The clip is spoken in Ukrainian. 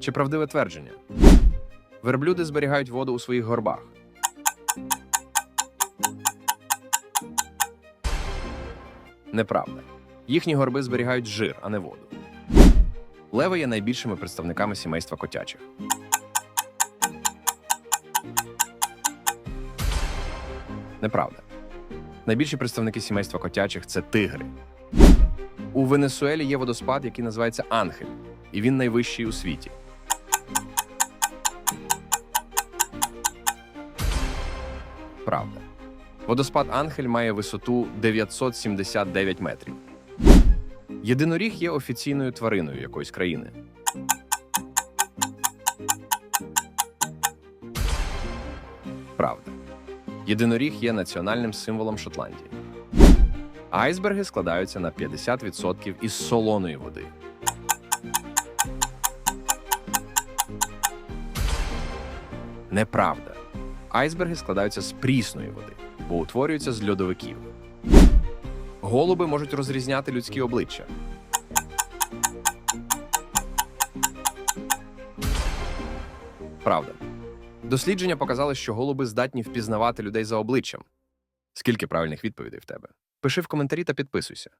Чи правдиве твердження? Верблюди зберігають воду у своїх горбах. Неправда. Їхні горби зберігають жир, а не воду. Леви є найбільшими представниками сімейства котячих. Неправда. Найбільші представники сімейства котячих це тигри. У Венесуелі є водоспад, який називається Анхель, і він найвищий у світі. Правда. Водоспад Анхель має висоту 979 метрів. Єдиноріг є офіційною твариною якоїсь країни. Правда. Єдиноріг є національним символом Шотландії. Айсберги складаються на 50% із солоної води. Неправда. Айсберги складаються з прісної води, бо утворюються з льодовиків. Голуби можуть розрізняти людські обличчя. Правда. Дослідження показали, що голуби здатні впізнавати людей за обличчям. Скільки правильних відповідей в тебе? Пиши в коментарі та підписуйся.